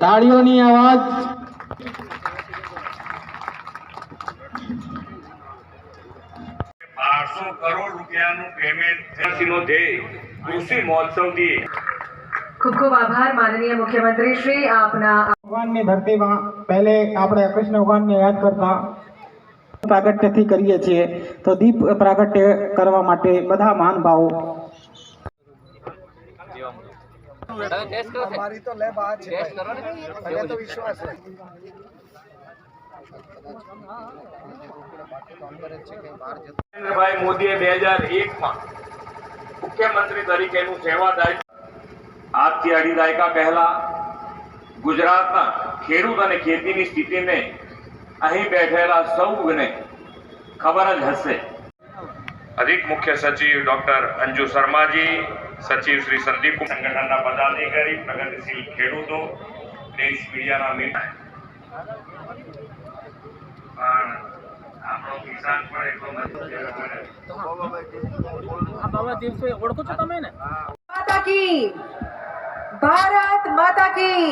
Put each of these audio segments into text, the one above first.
તાળીઓની અવાજ બારસો કરોડ રૂપિયાનું પેમેન્ટ ધ્યેય. કૃષિ મહોત્સવથી ખૂબ ખૂબ આભાર માનનીય મુખ્યમંત્રી શ્રી આપના ભગવાનની ધરતીમાં પહેલે આપણે કૃષ્ણ ભગવાનને યાદ કરતા પ્રાગટ્યથી કરીએ છીએ તો દીપ પ્રાગટ્ય કરવા માટે બધા મહાનુભાવો નરેન્દ્રભાઈ મોદીએ બે હજાર એકમાં મુખ્યમંત્રી તરીકેનું સેવાદાય આજથી અઢી દાયકા પહેલા ગુજરાતના ખેડૂત અને ખેતીની સ્થિતિને અહીં બેઠેલા સૌને ખબર જ હશે. અધિક મુખ્ય સચિવ ડોક્ટર અંજુ શર્માજી સચિવ શ્રી સંદીપ કુમાર, સંગઠનના પદાધિકારી પ્રગતિશીલ ખેડૂતો દેશ મીડિયાના મિત્ર. પણ આપણો કિસાન પણ એટલો નથી માતા કી ભારત માતા કી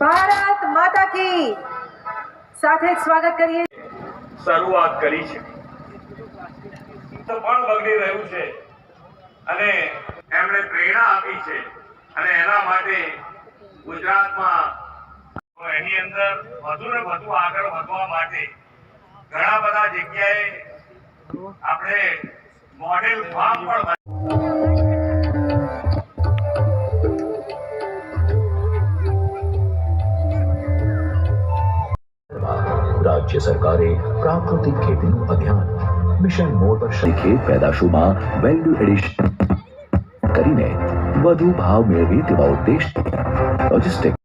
ભારત માતા કી. સાથે સ્વાગત કરીએ. શરૂઆત કરી છે. તો પણ બગડી રહ્યું છે. અને એમણે પ્રેરણા આપી છે. અને એના માટે ગુજરાતમાં એની અંદર વધુ ને વધુ આગળ વધવા માટે ઘણા બધા જગ્યાએ આપણે મોડેલ ફાર્મ પણ રાજ્ય સરકારે પ્રાકૃતિક ખેતીનું અભિયાન મિશન મોડ પર ખેત પેદાશોમાં વેલ્યુ એડિશન કરીને વધુ ભાવ મેળવે તેવા ઉદ્દેશ logistic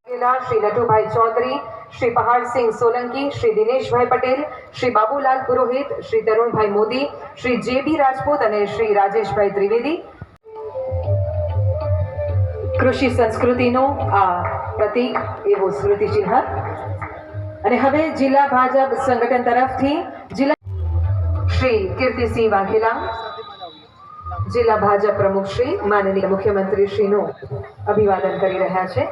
Shri Natubhai Chaudhary, Shri Pahadsinh Solanki, Shri Dineshbhai Patel, Shri Babulal Purohit, Shri Tarunbhai Modi, Shri J B Rajput અને શ્રી રાજેશભાઈ ત્રિવેદી. કૃષિ સંસ્કૃતિનું આ પ્રતીક એવું સ્મૃતિ ચિહ્ન અને હવે જિલ્લા ભાજપ સંગઠન તરફથી જિલ્લા શ્રી કીર્તિસિંહ વાઘેલા જિલ્લા ભાજપ પ્રમુખ શ્રી, માનનીય મુખ્યમંત્રી શ્રીનું અભિવાદન કરી રહ્યા છે.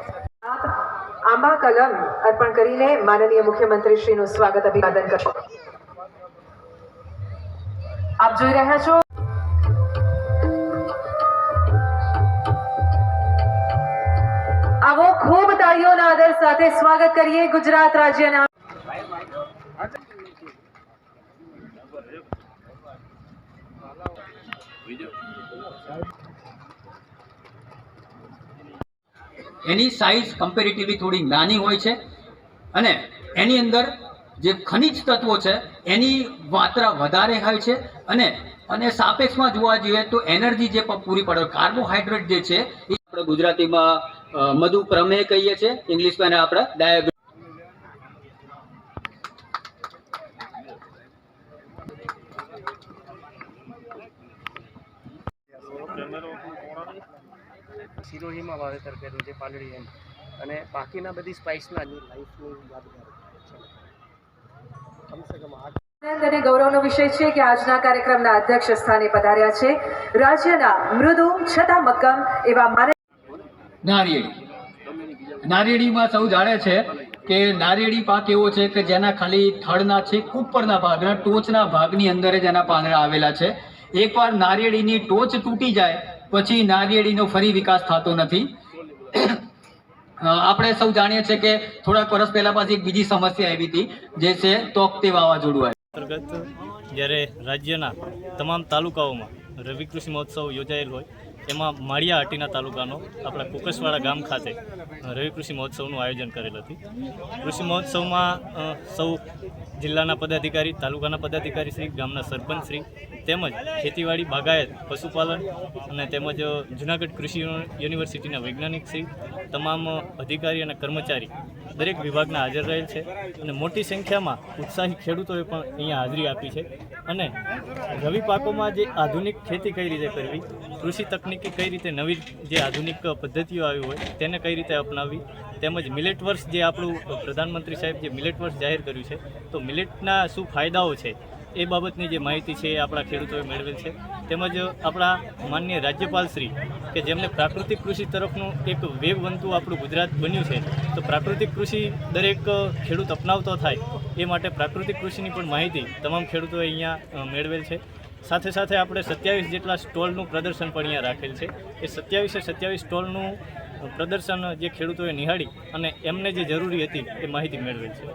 આંબા કલમ અર્પણ કરીને માનનીય મુખ્યમંત્રી શ્રીનું સ્વાગત અભિવાદન કરશો. આપ જોઈ રહ્યા છો આવો ખૂબ તાળીઓના આદર સાથે સ્વાગત કરીએ ગુજરાત રાજ્યના એની સાઇઝ કમ્પેરેટિવલી થોડી નાની હોય છે અને એની અંદર જે ખનિજ તત્વો છે, એની માત્રા વધારે હોય છે અને અને સાપેક્ષમાં જોવા જઈએ તો એનર્જી જે પૂરી પડે કાર્બોહાઈડ્રેટ જે છે એ આપણે ગુજરાતીમાં મધુ પ્રમેય કહીએ છીએ, ઇંગ્લિશમાં આપણે ડાયાગ્રામ સિરોહીમાં વાવેતર કર્યું છે પાલડી એમ. અને બાકીના બધી સ્પાઇસના લાઈફનું યાદગાર કમસે કમ આ આનંદ અને ગૌરવનો વિષય છે કે આજના કાર્યક્રમના અધ્યક્ષ સ્થાને પધાર્યા છે. રાજ્યના મૃદુ છતાં મક્કમ એવા મારે નારિયેળી. નારિયેળીમાં સૌ જાણે છે કે નારિયેળી પાક એવો છે કે જેના ખાલી થડના છે ઉપરના ભાગના ટોચના ભાગની અંદર જ એના પાંદડા આવેલા છે. એકવાર નારિયેળીની ટોચ તૂટી જાય પછી નારિયેળીનો ફરી વિકાસ થતો નથી. આપણે સૌ જાણીએ છીએ કે થોડાક વર્ષ પહેલા પાછી એક બીજી સમસ્યા આવી હતી, જે છે તોકતે વાવાઝોડું અંતર્ગત જ્યારે રાજ્યના તમામ તાલુકાઓમાં રવિ કૃષિ મહોત્સવ યોજાયેલ હોય, એમાં માળિયા હાટીના તાલુકાનો આપણા કુકસવાડા ગામ ખાતે રવિ કૃષિ મહોત્સવનું આયોજન કરેલ હતું. કૃષિ મહોત્સવમાં સૌ જિલ્લાના પદાધિકારી, તાલુકાના પદાધિકારી શ્રી, ગામના સરપંચ શ્રી, તેમજ ખેતીવાડી બાગાયત, પશુપાલન અને તેમજ જુનાગઢ કૃષિ યુનિવર્સિટીના વૈજ્ઞાનિક શ્રી તમામ અધિકારી અને કર્મચારી દરેક વિભાગના હાજર રહેલ છે અને મોટી સંખ્યામાં ઉત્સાહી ખેડૂતોએ પણ અહીંયા હાજરી આપી છે. અને રવિ પાકોમાં જે આધુનિક ખેતી કઈ રીતે કરવી, કૃષિ તકનીકી કઈ રીતે નવી જે આધુનિક પદ્ધતિઓ આવી હોય તેને કઈ રીતે અપનાવવી, તેમજ મિલેટ વર્ષ જે આપણું પ્રધાનમંત્રી સાહેબ જે મિલેટ વર્ષ જાહેર કર્યું છે, તો મિલેટના શું ફાયદાઓ છે એ બાબતની જે માહિતી છે એ આપણા ખેડૂતોએ મેળવેલ છે. તેમજ આપણા માનનીય રાજ્યપાલ શ્રી કે જેમને પ્રાકૃતિક કૃષિ તરફનું એક વેગવંતું આપણું ગુજરાત બન્યું છે, તો પ્રાકૃતિક કૃષિ દરેક ખેડૂત અપનાવતો થાય એ માટે પ્રાકૃતિક કૃષિની પણ માહિતી તમામ ખેડૂતોએ અહીંયા મેળવેલ છે. સાથે સાથે આપણે સત્યાવીસ જેટલા સ્ટોલનું પ્રદર્શન પણ અહીંયા રાખેલ છે. એ સત્યાવીસે સત્યાવીસ સ્ટોલનું પ્રદર્શન જે ખેડૂતોએ નિહાળી અને એમને જે જરૂરી હતી એ માહિતી મેળવેલ છે.